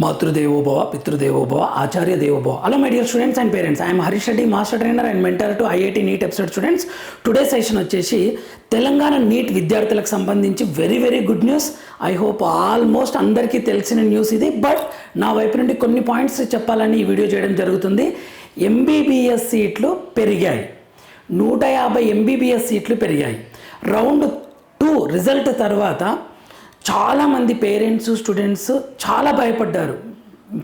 మాతృదేవోభవ పితృదేవోభవ ఆచార్య దేవోభవ. Hello my dear students and parents I'm Harish Reddy master trainer and mentor to IIT NEET episode students today session వచ్చేసి Telangana NEET విద్యార్థులకు సంబంధించి very very good news I hope almost అందరికీ తెలిసిన news ఇది. But నా వైపు నుండి కొన్ని పాయింట్స్ చెప్పాలని ఈ వీడియో చేయడం జరుగుతుంది. ఎంబీబీఎస్ సీట్లు పెరిగాయి. నూట యాభై ఎంబీబీఎస్ సీట్లు పెరిగాయి. రౌండ్ టూ రిజల్ట్ తర్వాత చాలామంది పేరెంట్స్ స్టూడెంట్స్ చాలా భయపడ్డారు.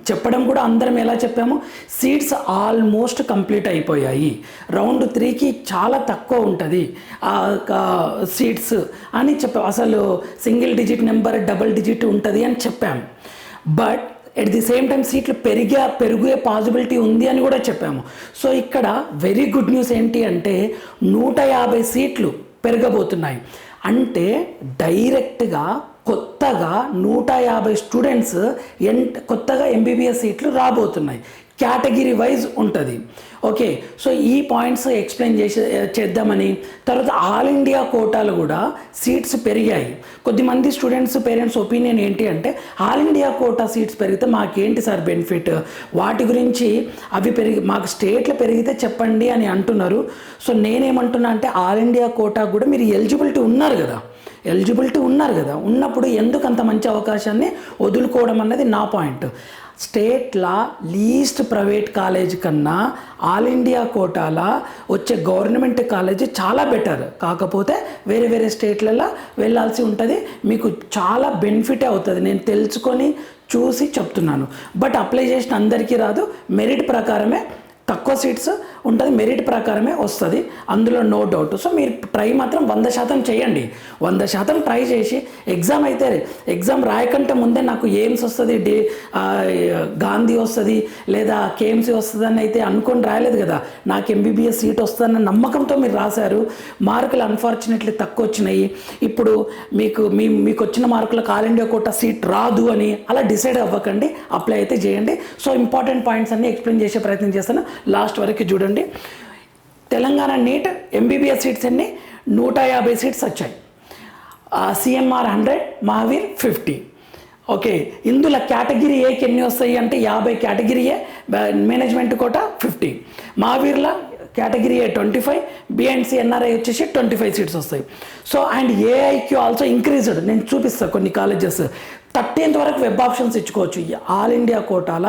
చెప్పడం కూడా అందరం ఎలా చెప్పాము? సీట్స్ ఆల్మోస్ట్ కంప్లీట్ అయిపోయాయి. రౌండ్ త్రీకి చాలా తక్కువ ఉంటుంది. సీట్స్ అని చెప్పాం. అసలు single digit number double digit ఉంటుంది అని చెప్పాము but at the same time సీట్లు పెరిగే పెరిగే పాసిబిలిటీ ఉంది అని కూడా చెప్పాము. సో ఇక్కడ వెరీ గుడ్ న్యూస్ ఏంటి అంటే నూట యాభై సీట్లు పెరగబోతున్నాయి. అంటే డైరెక్ట్గా కొత్తగా నూట యాభై స్టూడెంట్స్ ఎన్ కొత్తగా ఎంబీబీఎస్ సీట్లు రాబోతున్నాయి. కేటగిరీ వైజ్ ఉంటుంది. ఓకే సో ఈ పాయింట్స్ ఎక్స్ప్లెయిన్ చేసి చేద్దామని. తర్వాత ఆల్ ఇండియా కోటాలు కూడా సీట్స్ పెరిగాయి. కొద్దిమంది స్టూడెంట్స్ పేరెంట్స్ ఒపీనియన్ ఏంటి అంటే ఆల్ ఇండియా కోటా సీట్స్ పెరిగితే మాకేంటి సార్ బెనిఫిట్? వాటి గురించి అవి పెరిగి మాకు స్టేట్లో పెరిగితే చెప్పండి అని అంటున్నారు. సో నేనేమంటున్నా అంటే ఆల్ ఇండియా కోటా కూడా మీరు ఎలిజిబిలిటీ ఉన్నారు కదా. ఎలిజిబిలిటీ ఉన్నారు కదా ఉన్నప్పుడు ఎందుకు అంత మంచి అవకాశాన్ని వదులుకోవడం అన్నది నా పాయింట్. స్టేట్లా లీస్ట్ ప్రైవేట్ కాలేజ్ కన్నా ఆల్ ఇండియా కోటాలా వచ్చే గవర్నమెంట్ కాలేజ్ చాలా బెటర్. కాకపోతే వేరే వేరే స్టేట్లలో వెళ్ళాల్సి ఉంటుంది. మీకు చాలా బెనిఫిట్ అవుతుంది. నేను తెలుసుకొని చూసి చెప్తున్నాను. బట్ అప్లై చేసిన అందరికీ రాదు. మెరిట్ ప్రకారమే తక్కువ సీట్స్ ఉంటుంది మెరిట్ ప్రకారమే వస్తుంది. అందులో నో డౌట్ సో మీరు ట్రై మాత్రం వంద శాతం చేయండి. వంద శాతం ట్రై చేసి ఎగ్జామ్ అయితే ఎగ్జామ్ రాయకంటే ముందే నాకు ఎయిమ్స్ వస్తుంది డే గాంధీ వస్తుంది లేదా కేఎంసీ వస్తుంది అని అయితే అనుకొని రాయలేదు కదా. నాకు ఎంబీబీఎస్ సీట్ వస్తుందన్న నమ్మకంతో మీరు రాశారు. మార్కులు అన్ఫార్చునేట్లీ తక్కువ వచ్చినాయి. ఇప్పుడు మీకు మీ మీకు వచ్చిన మార్కులకు ఆల్ ఇండియా కోట సీట్ రాదు అని అలా డిసైడ్ అవ్వకండి. అప్లై అయితే చేయండి. సో ఇంపార్టెంట్ పాయింట్స్ అన్ని ఎక్స్ప్లెయిన్ చేసే ప్రయత్నం చేస్తాను. లాస్ట్ వరకు చూడండి. తెలంగాణ నీట్ ఎంబీబీఎస్ సీట్స్ అన్ని నూట యాభై సీట్స్ వచ్చాయి. CMR hundred Mahavir fifty. Okay ఇందులో కేటగిరీ ఏకి ఎన్ని వస్తాయి అంటే యాభై కేటగిరీయే management quota fifty. మహావీర్ల category A twenty five BNC NRI వచ్చేసి ట్వంటీ ఫైవ్ సీట్స్ వస్తాయి. So and AIQ also increased నేను చూపిస్తాను కొన్ని కాలేజెస్ థర్టీన్త్ వరకు వెబ్ ఆప్షన్స్ ఇచ్చుకోవచ్చు. ఆల్ ఇండియా కోటాల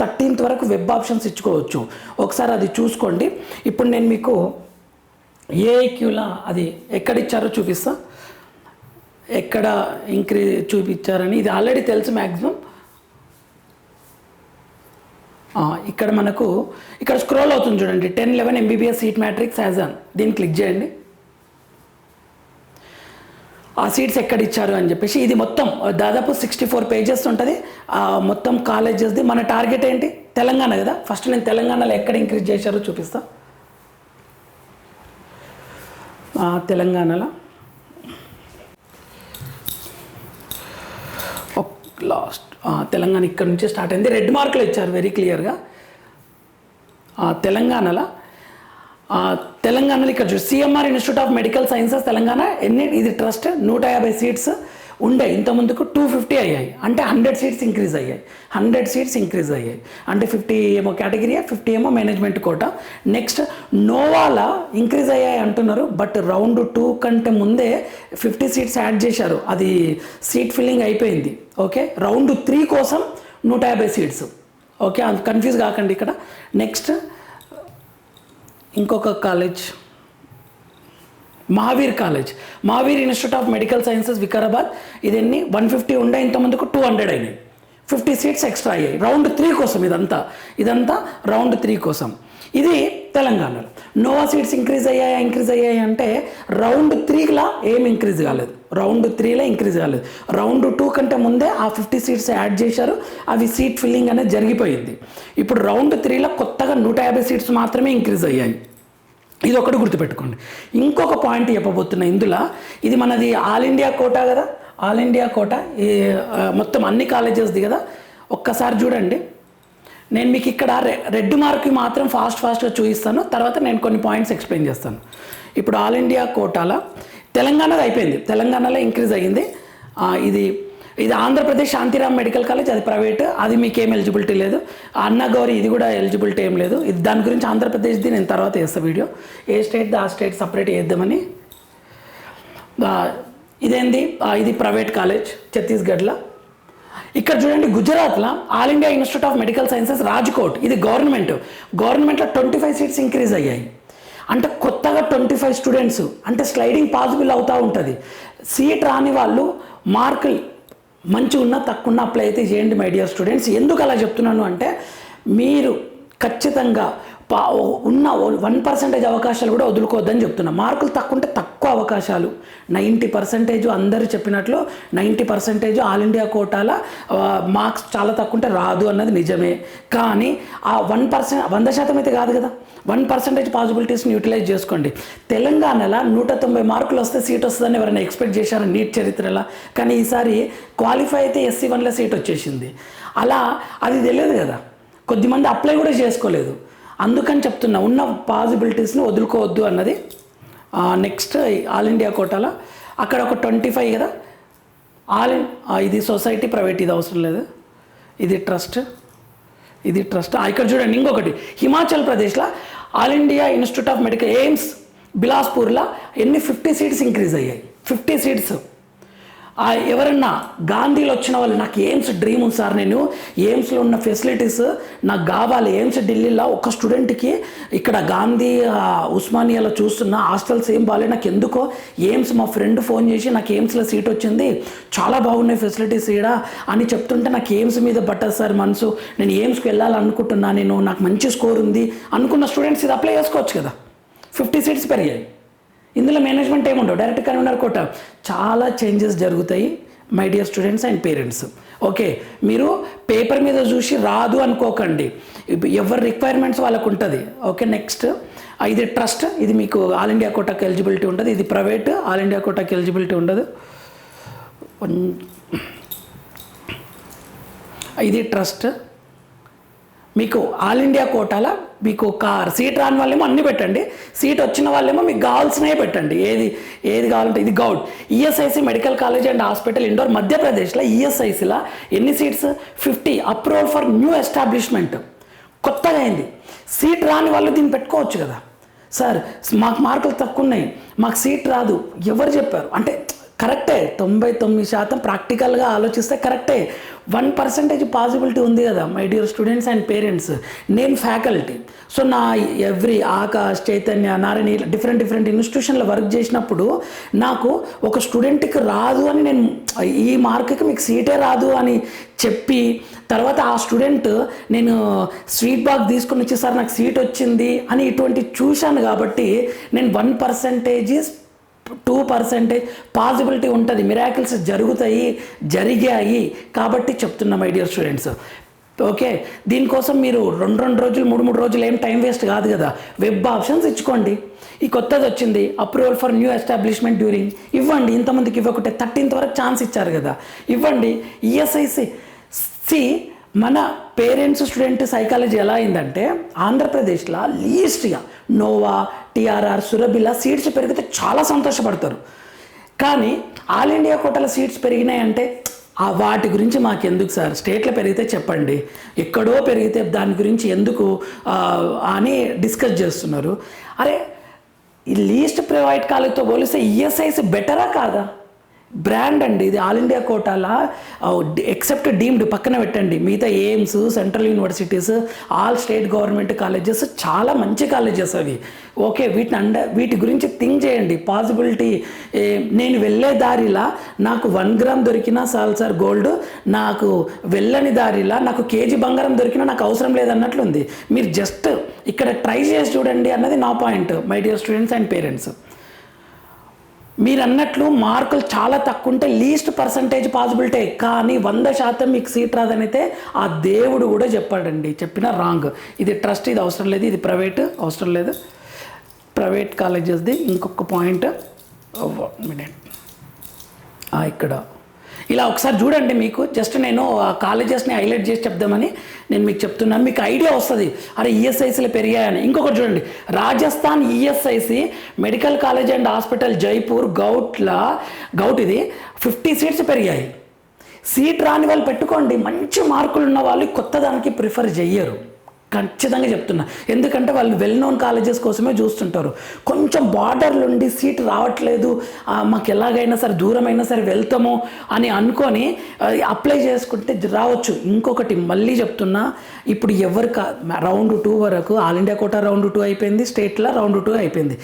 థర్టీన్త్ వరకు వెబ్ ఆప్షన్స్ ఇచ్చుకోవచ్చు. ఒకసారి అది చూసుకోండి. ఇప్పుడు నేను మీకు ఏఐక్యూలా అది ఎక్కడిచ్చారో చూపిస్తా. ఎక్కడ ఇంక్రీ చూపించారని ఇది ఆల్రెడీ తెలుసు మ్యాక్సిమం ఇక్కడ మనకు ఇక్కడ స్క్రోల్ అవుతుంది చూడండి. Ten eleven MBBS seat matrix as on దీన్ని క్లిక్ చేయండి. ఆ సీట్స్ ఎక్కడ ఇచ్చారు అని చెప్పేసి ఇది మొత్తం దాదాపు సిక్స్టీ ఫోర్ పేజెస్ ఉంటుంది. ఆ మొత్తం కాలేజెస్ది మన టార్గెట్ ఏంటి? తెలంగాణ కదా. ఫస్ట్ నేను తెలంగాణలో ఎక్కడ ఇంక్రీజ్ చేశారో చూపిస్తా. తెలంగాణలో. లాస్ట్ తెలంగాణ ఇక్కడ నుంచి స్టార్ట్ అయింది. రెడ్ మార్కులు ఇచ్చారు వెరీ క్లియర్గా తెలంగాణలో తెలంగాణలో ఇక్కడ చూసి CMR institute of medical sciences Telangana ఎన్ని ఇది ట్రస్ట్ నూట యాభై సీట్స్ ఉండే. ఇంత ముందుకు టూ ఫిఫ్టీ అయ్యాయి. అంటే హండ్రెడ్ సీట్స్ ఇంక్రీజ్ అయ్యాయి. హండ్రెడ్ సీట్స్ ఇంక్రీజ్ అయ్యాయి. అంటే ఫిఫ్టీ ఏమో కేటగిరీ ఫిఫ్టీ ఏమో మేనేజ్మెంట్ కోట నెక్స్ట్ నోవాలా ఇంక్రీజ్ అయ్యాయి అంటున్నారు. బట్ రౌండ్ టూ కంటే ముందే ఫిఫ్టీ సీట్స్ యాడ్ చేశారు. అది సీట్ ఫిల్లింగ్ అయిపోయింది. ఓకే రౌండ్ త్రీ కోసం నూట యాభై సీట్స్ ఓకే కన్ఫ్యూజ్ కాకండి ఇక్కడ. నెక్స్ట్ ఇంకొక college Mahavir college Mahavir institute of medical sciences Vikarabad. ఇది ఎన్ని వన్ ఫిఫ్టీ ఉండే ఇంతమందికి టూ హండ్రెడ్ అయినాయి. ఫిఫ్టీ సీట్స్ ఎక్స్ట్రా అయ్యాయి. రౌండ్ త్రీ కోసం ఇదంతా. ఇదంతా రౌండ్ త్రీ కోసం. ఇది తెలంగాణలో నోవా సీట్స్ ఇంక్రీజ్ అయ్యాయా ఇంక్రీజ్ అయ్యాయి అంటే రౌండ్ త్రీలా ఏం ఇంక్రీజ్ కాలేదు. రౌండ్ త్రీలో ఇంక్రీజ్ కాలేదు. రౌండ్ టూ కంటే ముందే ఆ ఫిఫ్టీ సీట్స్ యాడ్ చేశారు. అవి సీట్ ఫిల్లింగ్ అనేది జరిగిపోయింది. ఇప్పుడు రౌండ్ త్రీలో కొత్తగా నూట యాభై సీట్స్ మాత్రమే ఇంక్రీజ్ అయ్యాయి. ఇది ఒకటి గుర్తుపెట్టుకోండి. ఇంకొక పాయింట్ చెప్పబోతున్నా ఇందులో ఇది మనది ఆల్ ఇండియా కోటా కదా? All India quota? ఈ మొత్తం అన్ని కాలేజెస్ది కదా? ఒక్కసారి చూడండి. నేను మీకు ఇక్కడ రె- రెడ్ మార్క్కి మాత్రం ఫాస్ట్ ఫాస్ట్గా చూపిస్తాను. తర్వాత నేను కొన్ని పాయింట్స్ ఎక్స్ప్లెయిన్ చేస్తాను. ఇప్పుడు ఆల్ ఇండియా కోటాలో తెలంగాణది అయిపోయింది. తెలంగాణలో ఇంక్రీజ్ అయ్యింది. ఇది ఇది ఆంధ్రప్రదేశ్ శాంతిరామ్ మెడికల్ కాలేజ్ అది ప్రైవేట్ అది మీకేం ఎలిజిబిలిటీ లేదు. అన్న గౌరి ఇది కూడా ఎలిజిబిలిటీ ఏం లేదు. ఇది దాని గురించి ఆంధ్రప్రదేశ్ది నేను తర్వాత వేస్తా వీడియో. ఏ స్టేట్ ఆ స్టేట్ సపరేట్ చేద్దామని. ఇదేంది? ఇది ప్రైవేట్ కాలేజ్ ఛత్తీస్గఢ్లో. ఇక్కడ చూడండి గుజరాత్లో all India institute of medical sciences Rajkot ఇది గవర్నమెంట్. గవర్నమెంట్లో ట్వంటీ ఫైవ్ సీట్స్ ఇంక్రీజ్ అయ్యాయి. అంటే కొత్తగా ట్వంటీ ఫైవ్ స్టూడెంట్స్ అంటే స్లైడింగ్ పాసిబుల్ అవుతూ ఉంటుంది. సీట్ రాని వాళ్ళు మార్కులు మంచి ఉన్నా తక్కువ ఉన్న అప్లై అయితే చేయండి మై డియర్ స్టూడెంట్స్ ఎందుకు అలా చెప్తున్నాను అంటే మీరు ఖచ్చితంగా ఉన్న వన్ పర్సెంటేజ్ అవకాశాలు కూడా వదులుకోవద్దని చెప్తున్నా. మార్కులు తక్కువ ఉంటే తక్కువ అవకాశాలు. నైంటీ పర్సెంటేజ్ అందరూ చెప్పినట్లు నైంటీ పర్సెంటేజ్ ఆల్ ఇండియా కోటాల మార్క్స్ చాలా తక్కువ ఉంటే రాదు అన్నది నిజమే. కానీ ఆ వన్ పర్సెంట్ వంద శాతం అయితే కాదు కదా. వన్ పర్సెంటేజ్ పాసిబిలిటీస్ని యూటిలైజ్ చేసుకోండి. తెలంగాణలో నూట తొంభై మార్కులు వస్తే సీట్ వస్తుందని ఎవరైనా ఎక్స్పెక్ట్ చేశారు నీట్ చరిత్రలో? కానీ ఈసారి క్వాలిఫై అయితే ఎస్సీ వన్లో సీట్ వచ్చేసింది. అలా అది తెలియదు కదా. కొద్దిమంది అప్లై కూడా చేసుకోలేదు. అందుకని చెప్తున్నా ఉన్న పాసిబిలిటీస్ని వదులుకోవద్దు అన్నది నెక్స్ట్ ఆల్ ఇండియా కోటాలో. అక్కడ ఒక ట్వంటీ ఫైవ్ కదా ఆల్ ఇన్ ఇది సొసైటీ ప్రైవేట్ ఇది అవసరం లేదు. ఇది ట్రస్ట్ ఇది ట్రస్ట్ ఇక్కడ చూడండి ఇంకొకటి. హిమాచల్ ప్రదేశ్లో all India institute of medical AIIMS బిలాస్పూర్లో ఎన్ని ఫిఫ్టీ సీట్స్ ఇంక్రీజ్ అయ్యాయి. ఫిఫ్టీ సీట్స్ ఆ ఎవరన్నా గాంధీలో వచ్చిన వాళ్ళు నాకు ఎయిమ్స్ డ్రీమ్ ఉంది సార్ నేను. ఎయిమ్స్లో ఉన్న ఫెసిలిటీస్ నాకు కావాలి. ఎయిమ్స్ ఢిల్లీలో ఒక స్టూడెంట్కి ఇక్కడ గాంధీ ఉస్మానియాలో చూస్తున్న హాస్టల్స్ ఏం బాగాలేదు నాకు ఎందుకో ఎయిమ్స్ మా ఫ్రెండ్ ఫోన్ చేసి నాకు ఎయిమ్స్లో సీట్ వచ్చింది. చాలా బాగున్నాయి ఫెసిలిటీస్ ఇక్కడ అని చెప్తుంటే నాకు ఎయిమ్స్ మీద పట్టదు సార్ మనసు. నేను ఎయిమ్స్కి వెళ్ళాలనుకుంటున్నా నేను. నాకు మంచి స్కోర్ ఉంది. అనుకున్న స్టూడెంట్స్ ఇది అప్లై చేసుకోవచ్చు కదా. ఫిఫ్టీ సీట్స్ పెరిగాయి. ఇందులో మేనేజ్మెంట్ ఏముండవు డైరెక్ట్ కన్వీనర్ కోట. చాలా చేంజెస్ జరుగుతాయి my dear students and parents okay మీరు పేపర్ మీద చూసి రాదు అనుకోకండి. ఎవరి రిక్వైర్మెంట్స్ వాళ్ళకు ఉంటుంది. ఓకే నెక్స్ట్ ఇది ట్రస్ట్ ఇది మీకు ఆల్ ఇండియా కోటాకి ఎలిజిబిలిటీ ఉంటుంది ఇది ప్రైవేట్ ఆల్ ఇండియా కోటాకి ఎలిజిబిలిటీ ఉండదు. ఇది ట్రస్ట్ మీకు ఆల్ ఇండియా కోటాల మీకు కార్ సీట్ రాని వాళ్ళేమో అన్ని పెట్టండి. సీట్ వచ్చిన వాళ్ళేమో మీకు కావాల్సినవి పెట్టండి. ఏది ఏది కావాలంటే ఇది govt. ESIC medical college and hospital Indore మధ్యప్రదేశ్లో ఈఎస్ఐసిలో ఎన్ని seats? Fifty. Approval for new establishment. కొత్తగా అయింది. సీట్ రాని వాళ్ళు దీన్ని పెట్టుకోవచ్చు కదా. సార్ మాకు మార్కులు తక్కువ ఉన్నాయి. మాకు సీట్ రాదు. ఎవరు చెప్పారు? అంటే కరెక్టే. తొంభై తొమ్మిది శాతం ప్రాక్టికల్గా ఆలోచిస్తే కరెక్టే. వన్ పర్సెంటేజ్ పాసిబిలిటీ ఉంది కదా my dear students and parents. నేను ఫ్యాకల్టీ. సో నా ఎవ్రీ ఆకాష్ చైతన్య నారాయణ ఇలా డిఫరెంట్ డిఫరెంట్ ఇన్స్టిట్యూషన్లో వర్క్ చేసినప్పుడు నాకు ఒక స్టూడెంట్కి రాదు అని నేను ఈ మార్క్కి మీకు సీటే రాదు అని చెప్పి తర్వాత ఆ స్టూడెంట్ నేను స్వీట్ బాగ్ తీసుకుని వచ్చేసారి నాకు సీట్ వచ్చింది అని ఇటువంటి చూశాను కాబట్టి నేను one percentage two percentage possibility ఉంటుంది. మిరాకిల్స్ జరుగుతాయి జరిగాయి కాబట్టి చెప్తున్నా మై డియర్ స్టూడెంట్స్ ఓకే? దీనికోసం మీరు రెండు రెండు రోజులు మూడు మూడు రోజులు ఏం టైం వేస్ట్ కాదు కదా. వెబ్ ఆప్షన్స్ ఇచ్చుకోండి. ఈ కొత్తది వచ్చింది. Approval for new establishment during. ఇవ్వండి. ఇంతమందికి ఇవ్వకుంటే థర్టీన్త్ వరకు ఛాన్స్ ఇచ్చారు కదా. ఇవ్వండి. ఈఎస్ఐసి సి మన పేరెంట్స్ స్టూడెంట్ సైకాలజీ ఎలా అయిందంటే ఆంధ్రప్రదేశ్లో లీస్ట్గా నోవా టీఆర్ఆర్ సురభిలా సీట్స్ పెరిగితే చాలా సంతోషపడతారు. కానీ ఆల్ ఇండియా కోటల సీట్స్ పెరిగినాయంటే ఆ వాటి గురించి మాకెందుకు సార్? స్టేట్లో పెరిగితే చెప్పండి. ఎక్కడో పెరిగితే దాని గురించి ఎందుకు అని డిస్కస్ చేస్తున్నారు. అరే ఈ లీస్ట్ ప్రైవేట్ కాలేజ్తో పోలిస్తే ఈఎస్ఐసి బెటరా కాదా? బ్రాండ్ అండి. ఇది ఆల్ ఇండియా కోటాలా? ఎక్సెప్ట్ డీమ్డ్ పక్కన పెట్టండి. మిగతా AIIMS central universities all state government colleges చాలా మంచి కాలేజెస్ అవి. ఓకే వీటిని అండ వీటి గురించి థింక్ చేయండి. పాసిబిలిటీ నేను వెళ్ళే దారిలా నాకు వన్ గ్రామ్ దొరికినా చాలు సార్ గోల్డ్. నాకు వెళ్ళని దారిలా నాకు కేజీ బంగారం దొరికినా నాకు అవసరం లేదన్నట్లుంది. మీరు జస్ట్ ఇక్కడ ట్రై చేసి చూడండి అన్నది నా point my dear students and parents. మీరు అన్నట్లు మార్కులు చాలా తక్కువ ఉంటే లీస్ట్ పర్సంటేజ్ పాసిబిలిటీ కానీ వంద శాతం మీకు సీట్ రాదనైతే ఆ దేవుడు కూడా చెప్పాడండి. చెప్పిన రాంగ్ ఇది ట్రస్ట్ ఇది అవసరం లేదు. ఇది ప్రైవేట్ అవసరం లేదు. ప్రైవేట్ కాలేజెస్ది ఇంకొక పాయింట్ మినిట్ ఇక్కడ. ఇలా ఒకసారి చూడండి మీకు. జస్ట్ నేను ఆ కాలేజెస్ని హైలైట్ చేసి చెప్దామని నేను మీకు చెప్తున్నాను. మీకు ఐడియా వస్తుంది. అరే ఈఎస్ఐసీలు పెరిగాయని. ఇంకొకటి చూడండి. Rajasthan ESIC medical college and hospital Jaipur గౌట్ల govt ఇది ఫిఫ్టీ సీట్స్ పెరిగాయి. సీట్ రాని వాళ్ళు పెట్టుకోండి. మంచి మార్కులు ఉన్న వాళ్ళు కొత్త దానికి ప్రిఫర్ చెయ్యరు. ఖచ్చితంగా చెప్తున్నా. ఎందుకంటే వాళ్ళు వెల్ నోన్ కాలేజెస్ కోసమే చూస్తుంటారు. కొంచెం బార్డర్లు ఉండి సీట్ రావట్లేదు మాకు ఎలాగైనా సరే దూరమైనా సరే వెళ్తాము అని అనుకొని అప్లై చేసుకుంటే రావచ్చు. ఇంకొకటి మళ్ళీ చెప్తున్నా ఇప్పుడు ఎవరు కా రౌండ్ టూ వరకు all India quota round two అయిపోయింది స్టేట్లో రౌండ్ టూ అయిపోయింది.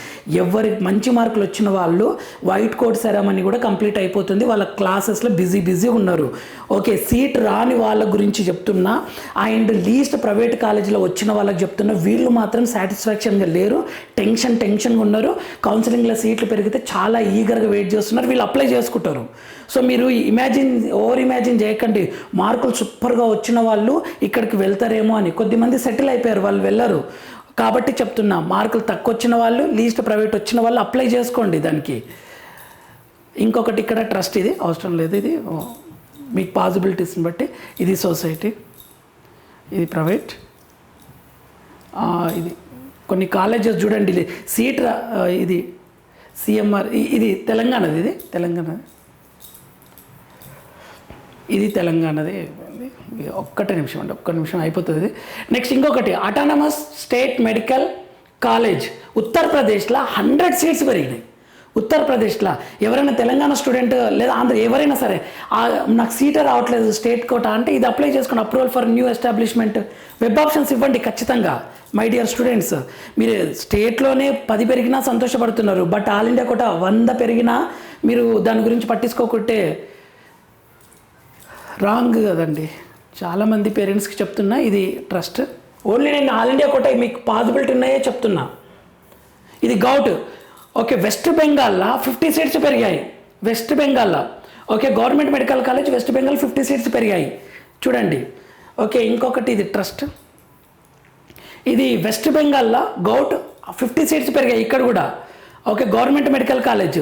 ఎవరికి మంచి మార్కులు వచ్చిన వాళ్ళు వైట్ కోట్ సెరమనీ కూడా కంప్లీట్ అయిపోతుంది. వాళ్ళ క్లాసెస్లో బిజీ బిజీ ఉన్నారు. ఓకే సీట్ రాని వాళ్ళ గురించి చెప్తున్నా. అండ్ లీస్ట్ ప్రైవేట్ కాలేజీలో వచ్చిన వాళ్ళకి చెప్తున్నా వీళ్ళు మాత్రం సాటిస్ఫాక్షన్గా లేరు టెన్షన్ టెన్షన్గా ఉన్నారు. కౌన్సిలింగ్లో సీట్లు పెరిగితే చాలా ఈగర్గా వెయిట్ చేస్తున్నారు. వీళ్ళు అప్లై చేసుకుంటారు. సో మీరు ఇమాజిన్ ఓవర్ ఇమాజిన్ చేయకండి. మార్కులు సూపర్గా వచ్చిన వాళ్ళు ఇక్కడికి వెళ్తారేమో అని. కొద్దిమంది సెటిల్ అయిపోయారు వాళ్ళు వెళ్ళరు. కాబట్టి చెప్తున్నా మార్కులు తక్కువ వచ్చిన వాళ్ళు లీస్ట్ ప్రైవేట్ వచ్చిన వాళ్ళు అప్లై చేసుకోండి దానికి. ఇంకొకటి ఇక్కడ ట్రస్ట్ ఇది అవసరం లేదు ఇది. మీకు పాసిబిలిటీస్ని బట్టి ఇది సొసైటీ ఇది ప్రైవేట్ ఇది. కొన్ని కాలేజెస్ చూడండి ఇది సీట్ ఇది సిఎంఆర్ ఇది తెలంగాణది ఇది తెలంగాణ ఇది తెలంగాణది. ఒక్కటే నిమిషం అండి ఒక్క నిమిషం అయిపోతుంది ఇది. నెక్స్ట్ ఇంకొకటి అటానమస్ స్టేట్ మెడికల్ కాలేజ్ ఉత్తరప్రదేశ్లో హండ్రెడ్ సీట్స్ పెరిగినాయి. ఉత్తరప్రదేశ్లో. ఎవరైనా తెలంగాణ స్టూడెంట్ లేదా ఆంధ్ర ఎవరైనా సరే నాకు సీటే రావట్లేదు స్టేట్ కోట అంటే ఇది అప్లై చేసుకుని approval for new establishment. Web options ఇవ్వండి ఖచ్చితంగా మై డియర్ స్టూడెంట్స్. మీరు స్టేట్లోనే పది పెరిగినా సంతోషపడుతున్నారు బట్ ఆల్ ఇండియా కోట వంద పెరిగినా మీరు దాని గురించి పట్టించుకోకుంటే రాంగ్ కదండి. చాలామంది పేరెంట్స్కి చెప్తున్నా ఇది ట్రస్ట్. ఓన్లీ నేను ఆల్ ఇండియా కోట మీకు పాసిబిలిటీ ఉన్నాయే చెప్తున్నా. ఇది గౌట్. ఓకే వెస్ట్ బెంగాల్లో ఫిఫ్టీ సీట్స్ పెరిగాయి. వెస్ట్ బెంగాల్లో okay government medical college west Bengal fifty seats పెరిగాయి. చూడండి. ఓకే ఇంకొకటి ఇది ట్రస్ట్ ఇది వెస్ట్ బెంగాల్లో గౌట్ ఫిఫ్టీ సీట్స్ పెరిగాయి ఇక్కడ కూడా. Okay government medical college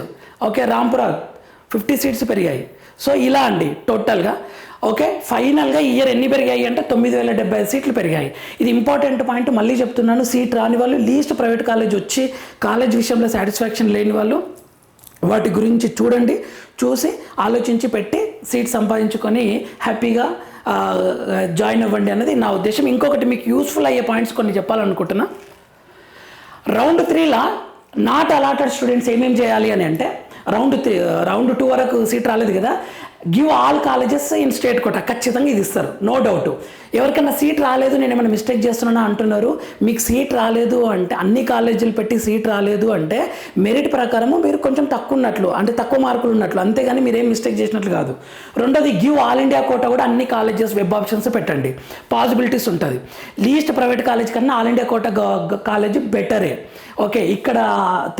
okay Rampura fifty seats పెరిగాయి. సో ఇలా అండి టోటల్గా ఓకే ఫైనల్గా ఈ ఇయర్ ఎన్ని పెరిగాయి అంటే తొమ్మిది వేల డెబ్బై ఐదు సీట్లు పెరిగాయి. ఇది ఇంపార్టెంట్ పాయింట్ మళ్ళీ చెప్తున్నాను సీట్ రాని వాళ్ళు లీస్ట్ ప్రైవేట్ కాలేజ్ వచ్చి కాలేజ్ విషయంలో సాటిస్ఫాక్షన్ లేని వాళ్ళు వాటి గురించి చూడండి చూసి ఆలోచించి పెట్టి సీట్ సంపాదించుకొని హ్యాపీగా జాయిన్ అవ్వండి అన్నది నా ఉద్దేశం. ఇంకొకటి మీకు యూస్ఫుల్ అయ్యే పాయింట్స్ కొన్ని చెప్పాలనుకుంటున్నా. రౌండ్ త్రీలా నాట్ అలాటెడ్ స్టూడెంట్స్ ఏమేమి చేయాలి అని అంటే రౌండ్ త్రీ రౌండ్ టూ వరకు సీట్ రాలేదు కదా. Give all colleges in state quota ఖచ్చితంగా ఇది ఇస్తారు. నో డౌట్ ఎవరికైనా సీట్ రాలేదు నేను ఏమైనా మిస్టేక్ చేస్తున్నానా అంటున్నారు. మీకు సీట్ రాలేదు అంటే అన్ని కాలేజీలు పెట్టి సీట్ రాలేదు అంటే మెరిట్ ప్రకారము మీరు కొంచెం తక్కువ ఉన్నట్లు అంటే తక్కువ మార్కులు ఉన్నట్లు. అంతేగాని మీరేం మిస్టేక్ చేసినట్లు కాదు. రెండోది గివ్ ఆల్ ఇండియా కోట కూడా అన్ని కాలేజెస్ వెబ్ ఆప్షన్స్ పెట్టండి. పాసిబిలిటీస్ ఉంటుంది. లీస్ట్ ప్రైవేట్ కాలేజ్ కన్నా ఆల్ ఇండియా కోట కాలేజ్ బెటరే ఓకే ఇక్కడ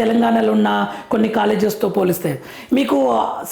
తెలంగాణలో ఉన్న కొన్ని కాలేజెస్తో పోలిస్తే మీకు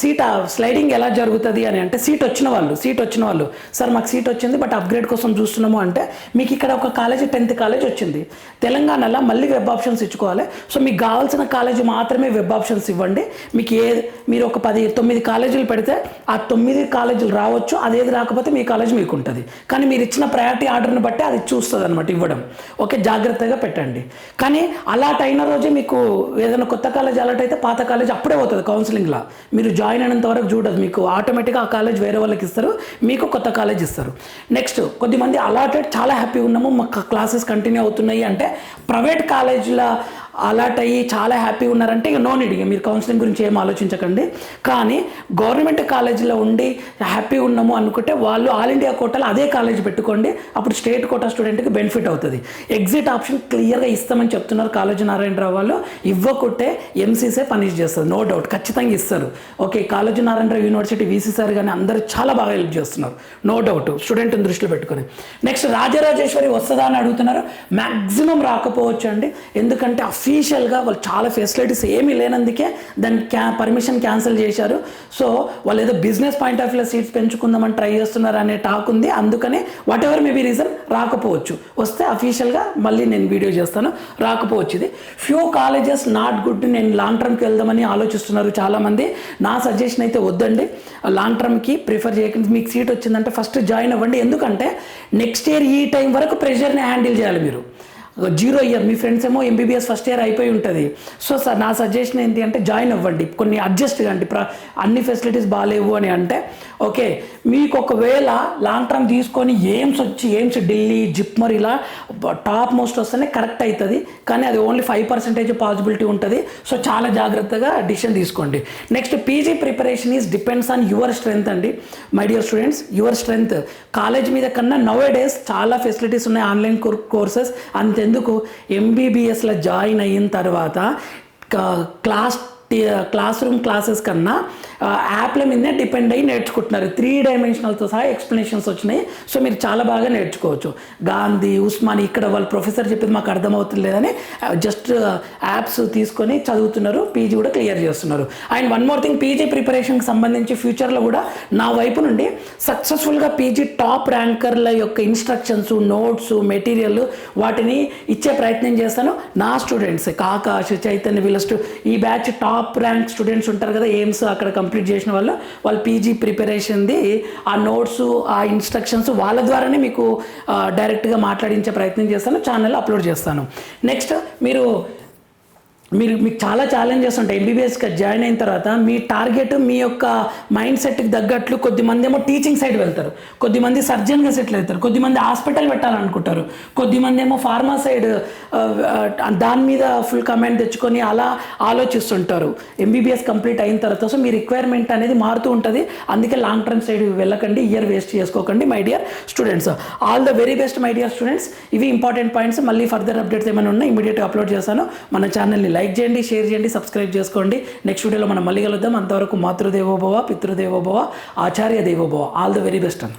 సీట్ స్లైడింగ్ ఎలా జరుగుతుంది అని అంటే సీట్ వచ్చిన వాళ్ళు సీట్ వచ్చిన వాళ్ళు సార్ మాకు సీట్ వచ్చింది బట్ అప్గ్రేడ్ కోసం చూస్తున్నాము అంటే మీకు ఇక్కడ ఒక కాలేజ్ టెన్త్ కాలేజ్ వచ్చింది. తెలంగాణలో మళ్ళీ వెబ్ ఆప్షన్స్ ఇచ్చుకోవాలి. సో మీకు కావాల్సిన కాలేజ్ మాత్రమే వెబ్ ఆప్షన్స్ ఇవ్వండి. మీకు ఏ మీరు ఒక పది తొమ్మిది కాలేజీలు పెడితే ఆ తొమ్మిది కాలేజీలు రావచ్చు అదేది రాకపోతే మీ కాలేజ్ మీకు ఉంటుంది. కానీ మీరు ఇచ్చిన ప్రయారిటీ ఆర్డర్ని బట్టి అది చూస్తుంది అనమాట ఇవ్వడం. ఓకే జాగ్రత్తగా పెట్టండి. కానీ అలా స్టార్ట్ అయిన రోజే మీకు ఏదైనా కొత్త కాలేజ్ అలర్ట్ అయితే పాత కాలేజ్ అప్పుడే పోతుంది కౌన్సిలింగ్లో మీరు జాయిన్ అయినంత వరకు చూడదు మీకు. ఆటోమేటిక్గా ఆ కాలేజ్ వేరే వాళ్ళకి ఇస్తారు మీకు కొత్త కాలేజ్ ఇస్తారు. నెక్స్ట్ కొద్దిమంది అలాటెడ్ చాలా హ్యాపీ ఉన్నాము. మాకు క్లాసెస్ కంటిన్యూ అవుతున్నాయి అంటే ప్రైవేట్ కాలేజీల అలర్ట్ అయ్యి చాలా హ్యాపీ ఉన్నారంటే ఇక నో నీడ్. మీరు కౌన్సిలింగ్ గురించి ఏం ఆలోచించకండి. కానీ గవర్నమెంట్ కాలేజీలో ఉండి హ్యాపీ ఉన్నాము అనుకుంటే వాళ్ళు ఆల్ ఇండియా కోటాలో అదే కాలేజ్ పెట్టుకోండి. అప్పుడు స్టేట్ కోటా స్టూడెంట్కి బెనిఫిట్ అవుతుంది. ఎగ్జిట్ ఆప్షన్ క్లియర్గా ఇస్తామని చెప్తున్నారు కాలేజీ నారాయణరావు వాళ్ళు. ఇవ్వకుంటే ఎంసీసే పనిష్ చేస్తుంది నో డౌట్. ఖచ్చితంగా ఇస్తారు. Okay Kaloji Narayana Rao university VC sir కానీ అందరూ చాలా బాగా హెల్ప్ చేస్తున్నారు. No doubt. స్టూడెంట్ని దృష్టిలో పెట్టుకొని. నెక్స్ట్ రాజరాజేశ్వరి వస్తుందా అని అడుగుతున్నారు. మ్యాక్సిమం రాకపోవచ్చు అండి ఎందుకంటే అఫీషియల్గా వాళ్ళు చాలా ఫెసిలిటీస్ ఏమీ లేనందుకే దాన్ని క్యా పర్మిషన్ క్యాన్సిల్ చేశారు. సో వాళ్ళు ఏదో బిజినెస్ పాయింట్ ఆఫ్ వ్యూలో సీట్స్ పెంచుకుందామని ట్రై చేస్తున్నారు అనే టాక్ ఉంది. అందుకని వాట్ ఎవర్ మేబీ రీజన్ రాకపోవచ్చు. వస్తే అఫీషియల్గా మళ్ళీ నేను వీడియో చేస్తాను. రాకపోవచ్చు ఇది. ఫ్యూ కాలేజెస్ నాట్ గుడ్ నేను లాంగ్ టర్మ్కి వెళ్దామని ఆలోచిస్తున్నారు చాలామంది. నా సజెషన్ అయితే వద్దండి. లాంగ్ టర్మ్కి ప్రిఫర్ చేయకుండా. మీకు సీట్ వచ్చిందంటే ఫస్ట్ జాయిన్ అవ్వండి. ఎందుకంటే నెక్స్ట్ ఇయర్ ఈ టైం వరకు ప్రెషర్ని హ్యాండిల్ చేయాలి మీరు. జీరో ఇయర్ మీ ఫ్రెండ్స్ ఏమో ఎంబీబీఎస్ ఫస్ట్ ఇయర్ అయిపోయి ఉంటుంది. సో సార్ నా సజెషన్ ఏంటి అంటే జాయిన్ అవ్వండి. కొన్ని అడ్జస్ట్ కండి ప్ర అన్ని ఫెసిలిటీస్ బాగాలేవు అని అంటే ఓకే మీకు ఒకవేళ లాంగ్ టర్మ్ తీసుకొని ఎయిమ్స్ వచ్చి ఎయిమ్స్ ఢిల్లీ జిప్మర్ ఇలా టాప్ మోస్ట్ వస్తేనే కరెక్ట్ అవుతుంది కానీ అది ఓన్లీ ఫైవ్ పర్సెంటేజ్ పాసిబిలిటీ ఉంటుంది. సో చాలా జాగ్రత్తగా డిసిషన్ తీసుకోండి. Next PG preparation is depends on your strength అండి. My dear students your strength college మీద కన్నా నవ్ డేస్ చాలా ఫెసిలిటీస్ ఉన్నాయి ఆన్లైన్ కోర్సెస్ అంతే ఎందుకు ఎంబీబీఎస్లో జాయిన్ అయిన తర్వాత క్లాస్ క్లాస్ రూమ్ క్లాసెస్ కన్నా యాప్ల మీదనే డిపెండ్ అయ్యి నేర్చుకుంటున్నారు. త్రీ డైమెన్షనల్తో సహా ఎక్స్ప్లెనేషన్స్ వచ్చినాయి. సో మీరు చాలా బాగా నేర్చుకోవచ్చు. గాంధీ ఉస్మాని ఇక్కడ వాళ్ళ ప్రొఫెసర్ చెప్పేది మాకు అర్థమవుతుందని జస్ట్ యాప్స్ తీసుకొని చదువుతున్నారు. పీజీ కూడా క్లియర్ చేస్తున్నారు. And one more thing PG ప్రిపరేషన్కి సంబంధించి ఫ్యూచర్లో కూడా నా వైపు నుండి సక్సెస్ఫుల్గా పీజీ టాప్ ర్యాంకర్ల యొక్క ఇన్స్ట్రక్షన్స్ నోట్స్ మెటీరియల్ వాటిని ఇచ్చే ప్రయత్నం చేస్తాను. నా స్టూడెంట్స్ కాకాష్ చైతన్య వీళ్ళ ఈ బ్యాచ్ టాప్ ర్యాంక్ స్టూడెంట్స్ ఉంటారు కదా ఎయిమ్స్ అక్కడ కంప్లీట్ చేసిన వాళ్ళు వాళ్ళు పీజీ ప్రిపరేషన్ది ఆ నోట్స్ ఆ ఇన్స్ట్రక్షన్స్ వాళ్ళ ద్వారానే మీకు డైరెక్ట్గా మాట్లాడించే ప్రయత్నం చేస్తాను ఛానల్ అప్లోడ్ చేస్తాను. నెక్స్ట్ మీరు మీరు మీకు చాలా ఛాలెంజెస్ ఉంటాయి. ఎంబీబీఎస్గా జాయిన్ అయిన తర్వాత మీ టార్గెట్ మీ యొక్క మైండ్ సెట్కి తగ్గట్లు కొద్దిమంది ఏమో టీచింగ్ సైడ్ వెళ్తారు. కొద్దిమంది సర్జన్గా సెటిల్ అవుతారు. కొద్దిమంది హాస్పిటల్ పెట్టాలనుకుంటారు. కొద్దిమంది ఏమో ఫార్మా సైడ్ uh, uh, దాని మీద ఫుల్ కమెంట్ తెచ్చుకొని అలా ఆలోచిస్తుంటారు. ఎంబీబీఎస్ కంప్లీట్ అయిన తర్వాత సో మీ రిక్వైర్మెంట్ అనేది మారుతూ ఉంటుంది. అందుకే లాంగ్ టర్మ్ సైడ్ వెళ్ళకండి. ఇయర్ వేస్ట్ చేసుకోకండి my dear students all the very best my dear students ఇవి ఇంపార్టెంట్ పాయింట్స్ మళ్ళీ ఫర్దర్ అప్డేట్స్ ఏమైనా ఉన్నా ఇమీడియట్గా అప్లోడ్ చేస్తాను. మన ఛానల్ని లైక్ చేయండి షేర్ చేయండి సబ్స్క్రైబ్ చేసుకోండి. నెక్స్ట్ వీడియోలో మనం మళ్ళీ కలుద్దాం. అంతవరకు మాతృదేవోభవ పితృదేవోభవ ఆచార్య దేవోభవ. ఆల్ ద వెరీ బెస్ట్ అన్న.